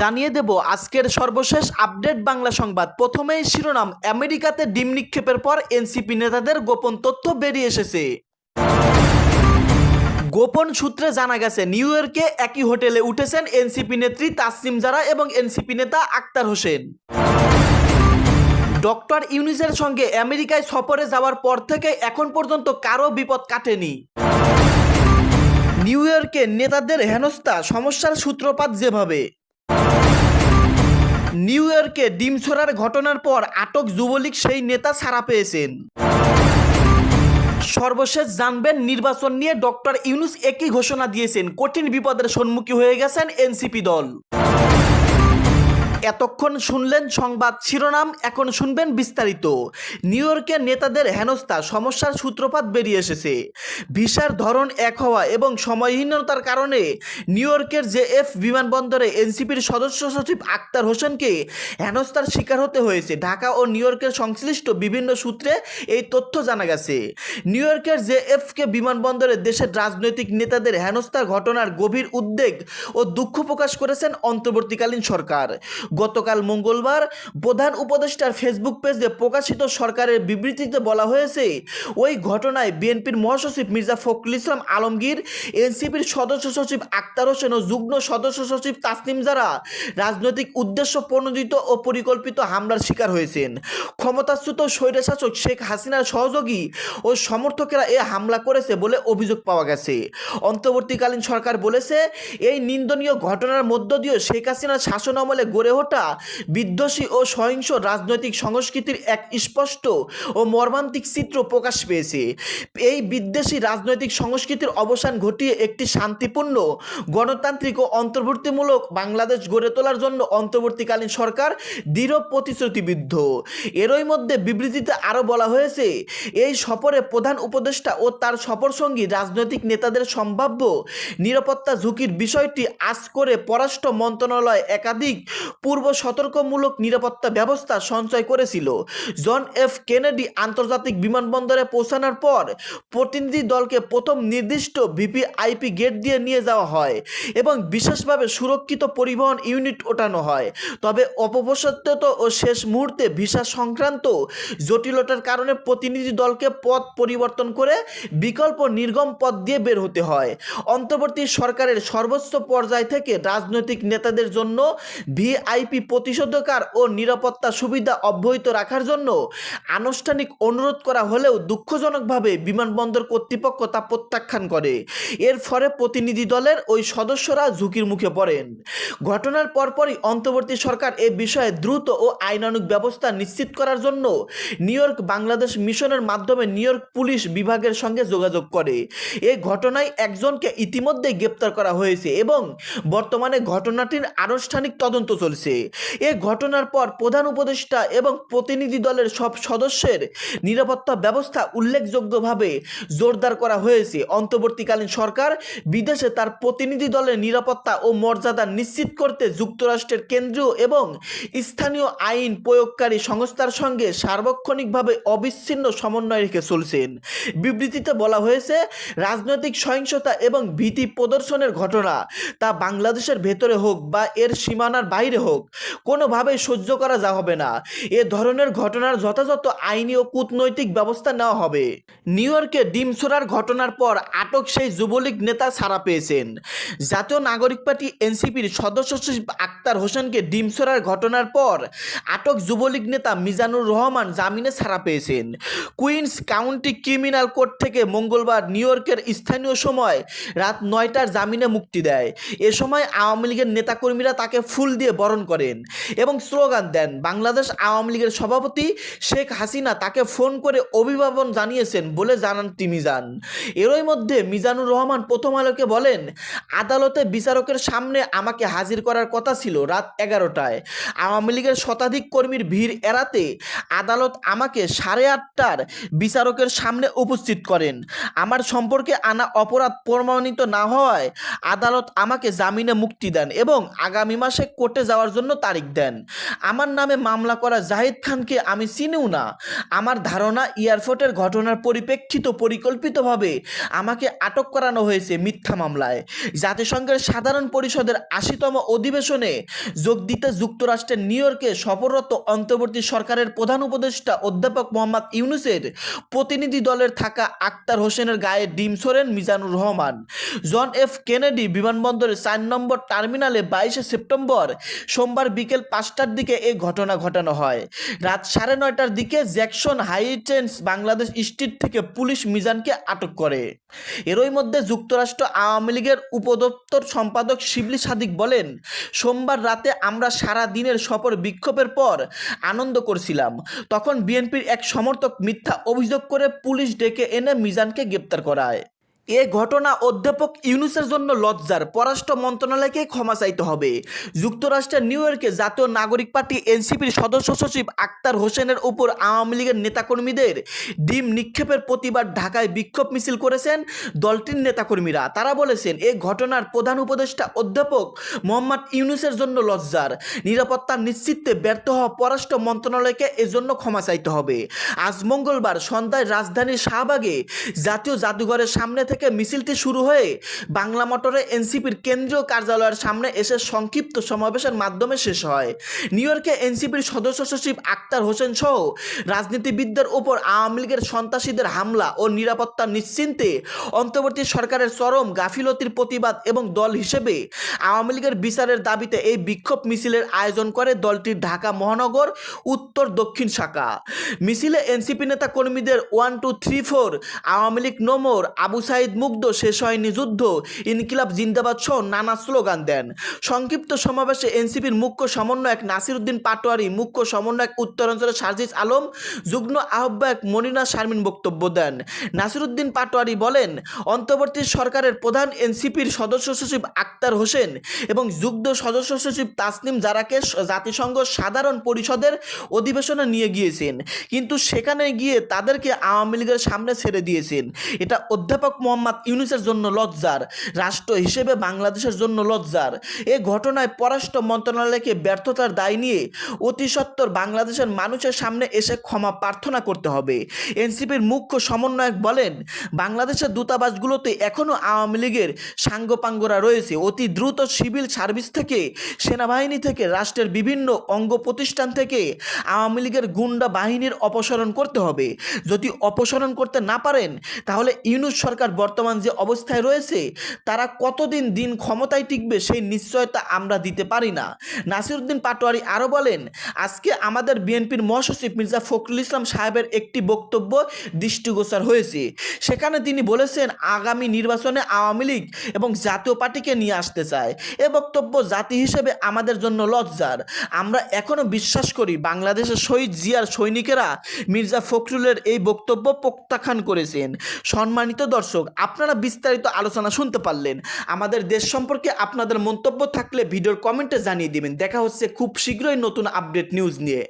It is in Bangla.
জানিয়ে দেব আজকের সর্বশেষ আপডেট বাংলা সংবাদ। প্রথমেই শিরোনাম, আমেরিকাতে ডিম নিক্ষেপের পর এনসিপি নেতাদের গোপন তথ্য বেরিয়ে এসেছে। গোপন সূত্রে জানা গেছে, নিউ ইয়র্কে একই হোটেলে উঠেছেন এনসিপি নেত্রী তাসনিম জারা এবং এনসিপি নেতা আক্তার হোসেন। ডক্টর ইউনিসের সঙ্গে আমেরিকায় সফরে যাওয়ার পর থেকে এখন পর্যন্ত কারও বিপদ কাটেনি। নিউ ইয়র্কে নেতাদের হেনস্থা, সমস্যার সূত্রপাত যেভাবে। নিউ ইয়র্কে ডিম ছোড়ার ঘটনার পর আটক যুবলীগ সেই নেতা ছাড়া পেয়েছেন। সর্বশেষ জানবেন নির্বাচন নিয়ে ডক্টর ইউনুস একই ঘোষণা দিয়েছেন। কঠিন বিপদের সম্মুখীন হয়ে গেছেন এনসিপি দল। এতক্ষণ শুনলেন সংবাদ শিরোনাম, এখন শুনবেন বিস্তারিত। নিউ ইয়র্কের নেতাদের হেনস্থা, সমস্যার সূত্রপাত বেরিয়ে এসেছে। ভিসার ধরন এক হওয়া এবং সময়হীনতার কারণে নিউ ইয়র্কের জে এফ বিমানবন্দরে এনসিপির সদস্য সচিব আক্তার হোসেনকে হেনস্থার শিকার হতে হয়েছে। ঢাকা ও নিউ ইয়র্কের সংশ্লিষ্ট বিভিন্ন সূত্রে এই তথ্য জানা গেছে। নিউ ইয়র্কের জে এফকে বিমানবন্দরে দেশের রাজনৈতিক নেতাদের হেনস্থার ঘটনার গভীর উদ্বেগ ও দুঃখ প্রকাশ করেছেন অন্তর্বর্তীকালীন সরকার। গতকাল মঙ্গলবার প্রধান উপদেষ্টার ফেসবুক পেজে প্রকাশিত সরকারের বিবৃতিতে বলা হয়েছে, ওই ঘটনায় বিএনপির মহাসচিব মির্জা ফখরুল ইসলাম আলমগীর, এনসিপির সদস্য সচিব আক্তার হোসেন ও যুগ্ম সদস্য সচিব তাসনিম যারা রাজনৈতিক উদ্দেশ্য প্রণোদিত ও পরিকল্পিত হামলার শিকার হয়েছেন। ক্ষমতাচ্যুত স্বৈরশাসক শেখ হাসিনার সহযোগী ও সমর্থকেরা এ হামলা করেছে বলে অভিযোগ পাওয়া গেছে। অন্তর্বর্তীকালীন সরকার বলেছে, এই নিন্দনীয় ঘটনার মধ্য দিয়ে শেখ হাসিনার শাসন আমলে গড়ে ওঠা বিধ্বসী ও সহিংস রাজনৈতিক সংস্কৃতির এক স্পষ্ট ও মর্মান্তিক চিত্র প্রকাশ পেয়েছে। এই বিদ্বেষী রাজনৈতিক সংস্কৃতির অবসান ঘটিয়ে একটি শান্তিপূর্ণ, গণতান্ত্রিক ও অন্তর্ভুক্তিমূলক বাংলাদেশ গড়ে তোলার জন্য অন্তর্বর্তীকালীন সরকার দৃঢ় প্রতিশ্রুতিবিদ্ধ। এরই মধ্যে বিবৃতিতে আরও বলা হয়েছে, এই সফরে প্রধান উপদেষ্টা ও তার সফরসঙ্গী রাজনৈতিক নেতাদের সম্ভাব্য নিরাপত্তা ঝুঁকির বিষয়টি আজ করে পররাষ্ট্র মন্ত্রণালয় একাধিক পূর্ব সতর্কমূলক নিরাপত্তা ব্যবস্থা সঞ্চয় করেছিল। জন এফ কেনেডি আন্তর্জাতিক বিমানবন্দরে পৌঁছানোর পর প্রতিনিধি দলকে প্রথম নির্দিষ্ট ভিপিআইপি গেট দিয়ে নিয়ে যাওয়া হয় এবং বিশেষভাবে সুরক্ষিত পরিবহন ইউনিট ওঠানো হয়। তবে অপবসত্যত ও শেষ মুহূর্তে ভিসা সংক্রান্ত জটিলতার কারণে প্রতিনিধি দলকে পথ পরিবর্তন করে বিকল্প নির্গম পথ দিয়ে বের হতে হয়। অন্তর্বর্তী সরকারের সর্বোচ্চ পর্যায় থেকে রাজনৈতিক নেতাদের জন্য ভিআইপি প্রতিষেধকার ও নিরাপত্তা সুবিধা অব্যাহত রাখার জন্য আনুষ্ঠানিক অনুরোধ করা হলেও দুঃখজনকভাবে বিমানবন্দর কর্তৃপক্ষ তা প্রত্যাখ্যান করে। এর ফলে প্রতিনিধি দলের ওই সদস্যরা ঝুঁকির মুখে পড়েন। ঘটনার পরপরই অন্তর্বর্তী সরকার এ বিষয়ে দ্রুত ও আইনানুগ ব্যবস্থা নিশ্চিত করার জন্য নিউ বাংলাদেশ মিশনের মাধ্যমে নিউ পুলিশ বিভাগের সঙ্গে যোগাযোগ করে। এই ঘটনায় একজনকে ইতিমধ্যে গ্রেপ্তার করা হয়েছে এবং বর্তমানে ঘটনাটির আনুষ্ঠানিক তদন্ত চলছে। এ ঘটনার পর প্রধান উপদেষ্টা এবং প্রতিনিধি দলের সব সদস্যের নিরাপত্তা ব্যবস্থা উল্লেখযোগ্যভাবে জোরদার করা হয়েছে। অন্তর্বর্তীকালীন সরকার বিদেশে তার প্রতিনিধি দলের নিরাপত্তা ও মর্যাদা নিশ্চিত করতে যুক্তরাষ্ট্রের কেন্দ্রীয় এবং স্থানীয় আইন প্রয়োগকারী সংস্থার সঙ্গে সার্বক্ষণিকভাবে অবিচ্ছিন্ন সমন্বয় রেখে চলছেন। বিবৃতিতে বলা হয়েছে, রাজনৈতিক সহিংসতা এবং ভীতি প্রদর্শনের ঘটনা তা বাংলাদেশের ভেতরে হোক বা এর সীমানার বাইরে হোক কোনোভাবেই সহ্য করা যা হবে না। এ ধরনের ঘটনার যথাযথ আইনি ও কূটনৈতিক ব্যবস্থা নেওয়া হবে। নিউ ইয়র্কে ডিম ছোড়ার ঘটনার পর আটক সেই যুবলীগ নেতা ছাড়া পেয়েছেন। জাতীয় নাগরিক পার্টি এনসিপির সদস্য সচিব আক্তার হোসেনকে ডিম ছোড়ার ঘটনার পর আটক যুবলীগ নেতা মিজানুর রহমান জামিনে ছাড়া পেয়েছেন। কুইন্স কাউন্টি ক্রিমিনাল কোর্ট থেকে মঙ্গলবার নিউ ইয়র্কের স্থানীয় সময় রাত নয়টার জামিনে মুক্তি দেয়। এ সময় আওয়ামী লীগের নেতাকর্মীরা তাকে ফুল দিয়ে বরণ করেন এবং স্লোগান দেন। বাংলাদেশ আওয়ামী লীগের সভাপতি শেখ হাসিনা তাকে ফোন করে অভিভাবন জানিয়েছেন বলে জানান তিমিজান এরই মধ্যে মিজানুর রহমান প্রথম আলোকে বলেন, আদালতে বিচারকের সামনে আমাকে হাজির করার কথা ছিল রাত এগারোটায়। আওয়ামী লীগের শতাধিক কর্মীর ভিড় এড়াতে আদালত আমাকে সাড়ে আটটার বিচারকের সামনে উপস্থিত করেন। আমার সম্পর্কে আনা অপরাধ প্রমাণিত না হওয়ায় আদালত আমাকে জামিনে মুক্তি দেন এবং আগামী মাসে কোর্টে যাওয়ার নেওয়ার জন্য তারিখ দেন। আমার নামে মামলা করা জাহিদ খানকে আমি চিনিও না। আমার ধারণা এয়ারপোর্টের ঘটনার পরিপ্রেক্ষিত পরিকল্পিতভাবে আমাকে আটক করানো হয়েছে মিথ্যা মামলায়। জাতিসংঘের সাধারণ পরিষদের আশিতম অধিবেশনে যোগ দিতে যুক্তরাষ্ট্রের নিউ ইয়র্কে সফররত অন্তর্বর্তী সরকারের প্রধান উপদেষ্টা অধ্যাপক মোহাম্মদ ইউনুসের প্রতিনিধি দলের থাকা আক্তার হোসেনের গায়ে ডিম ছোড়েন Mizanur Rahman. John F Kennedy বিমানবন্দরের চার নম্বর টার্মিনালে বাইশে সেপ্টেম্বর সোমবার বিকেল পাঁচটার দিকে এই ঘটনা ঘটানো হয়। রাত সাড়ে নয়টার দিকে জ্যাকসন হাইটেন্স বাংলাদেশ স্ট্রিট থেকে পুলিশ মিজানকে আটক করে। এরই মধ্যে যুক্তরাষ্ট্র আওয়ামী লীগের উপদপ্তর সম্পাদক শিবলি সাদিক বলেন, সোমবার রাতে আমরা সারা দিনের সফর বিক্ষোভের পর আনন্দ করছিলাম। তখন বিএনপির এক সমর্থক মিথ্যা অভিযোগ করে পুলিশ ডেকে এনে মিজানকে গ্রেপ্তার করায়। এ ঘটনা অধ্যাপক ইউনুসের জন্য লজ্জার। পররাষ্ট্র মন্ত্রণালয়কে ক্ষমা চাইতে হবে। যুক্তরাষ্ট্রের নিউ ইয়র্কে জাতীয় নাগরিক পার্টি এনসিপির সদস্য সচিব আক্তার হোসেনের উপর আওয়ামী লীগের নেতাকর্মীদের ডিম নিক্ষেপের প্রতিবাদ ঢাকায় বিক্ষোভ মিছিল করেছেন দলটির নেতাকর্মীরা। তারা বলেছেন, এ ঘটনার প্রধান উপদেষ্টা অধ্যাপক মোহাম্মদ ইউনুসের জন্য লজ্জার। নিরাপত্তা নিশ্চিতে ব্যর্থ হওয়া পররাষ্ট্র মন্ত্রণালয়কে এজন্য ক্ষমা চাইতে হবে। আজ মঙ্গলবার সন্ধ্যায় রাজধানীর শাহবাগে জাতীয় জাদুঘরের সামনে থেকে মিছিলটি শুরু হয়ে বাংলা মোটরে এনসিপির কেন্দ্রীয় কার্যালয়ের সামনে এসে সংক্ষিপ্ত সমাবেশের মাধ্যমে শেষ হয়। নিউ ইয়র্কে এনসিপির সদস্য সচিব আক্তার হোসেন সহ রাজনীতিবিদদের উপর আওয়ামী লীগের সন্ত্রাসীদের হামলা ও নিরাপত্তা নিশ্চিন্তে অন্তর্বর্তী সরকারের চরম গাফিলতির প্রতিবাদ এবং দল হিসেবে আওয়ামী লীগের বিচারের দাবিতে এই বিক্ষোভ মিছিলের আয়োজন করে দলটির ঢাকা মহানগর, উত্তর দক্ষিণ শাখা। মিছিলে এনসিপি নেতা কর্মীদের one, two, three, four, Awami League নোমর Abu Sayeed Mugdho শেষ হয়নি যুদ্ধ। ইনকিলাব জিন্দাবাদ সহ নানা স্লোগান দেন। সংক্ষিপ্ত সমাবেশে এনসিপির মুখ্য সমন্বয়ক নাসিরউদ্দিন পাটোয়ারি, মুখ্য সমন্বয়ক উত্তরাঞ্চলের সার্জিস আলম, যুগ্ম আহ্বায়ক মনিনা শারমিন বক্তব্য দেন। নাসিরুদ্দিন পাটোয়ারি বলেন, অন্তর্বর্তী সরকারের প্রধান এনসিপির সদস্য সচিব আক্তার হোসেন এবং যুগ্ম সদস্য সচিব তাসনিম জারাকে জাতিসংঘ সাধারণ পরিষদের অধিবেশনে নিয়ে গিয়েছেন। কিন্তু সেখানে গিয়ে তাদেরকে আওয়ামী লীগের সামনে ছেড়ে দিয়েছেন। এটা অধ্যাপক মোহাম্মদ ইউনুসের জন্য লজ্জার, রাষ্ট্র হিসেবে বাংলাদেশের জন্য লজ্জার। এ ঘটনায় পররাষ্ট্র মন্ত্রণালয়কে ব্যর্থতার দায় নিয়ে অতি সত্বর বাংলাদেশের মানুষের সামনে এসে ক্ষমা প্রার্থনা করতে হবে। এনসিপির মুখ্য সমন্বয়ক বলেন, বাংলাদেশের দূতাবাসগুলোতে এখনও আওয়ামী লীগের সাঙ্গপাঙ্গরা রয়েছে। অতি দ্রুত সিভিল সার্ভিস থেকে, সেনাবাহিনী থেকে, রাষ্ট্রের বিভিন্ন অঙ্গ প্রতিষ্ঠান থেকে আওয়ামী লীগের গুন্ডা বাহিনীর অপসারণ করতে হবে। যদি অপসারণ করতে না পারেন, তাহলে ইউনুস সরকার বর্তমান যে অবস্থায় রয়েছে, তারা কতদিন দিন ক্ষমতায় টিকবে সেই নিশ্চয়তা আমরা দিতে পারি না। নাসিরুদ্দিন পাটোয়ারি আরও বলেন, আজকে আমাদের বিএনপির মহাসচিব মির্জা ফখরুল ইসলাম সাহেবের একটি বক্তব্য দৃষ্টিগোচর হয়েছে। সেখানে তিনি বলেছেন, আগামী নির্বাচনে আওয়ামী লীগ এবং জাতীয় পার্টিকে নিয়ে আসতে চায়। এ বক্তব্য জাতি হিসেবে আমাদের জন্য লজ্জার। আমরা এখনও বিশ্বাস করি, বাংলাদেশের শহীদ জিয়ার সৈনিকেরা মির্জা ফখরুলের এই বক্তব্য প্রত্যাখ্যান করেছেন। সম্মানিত দর্শক আপনারা বিস্তারিত আলোচনা শুনতে পারলেন। আমাদের দেশ সম্পর্কে আপনাদের মন্তব্য থাকলে ভিডিওর কমেন্টে জানিয়ে দিবেন। দেখা হচ্ছে খুব শীঘ্রই নতুন আপডেট নিউজ নিয়ে।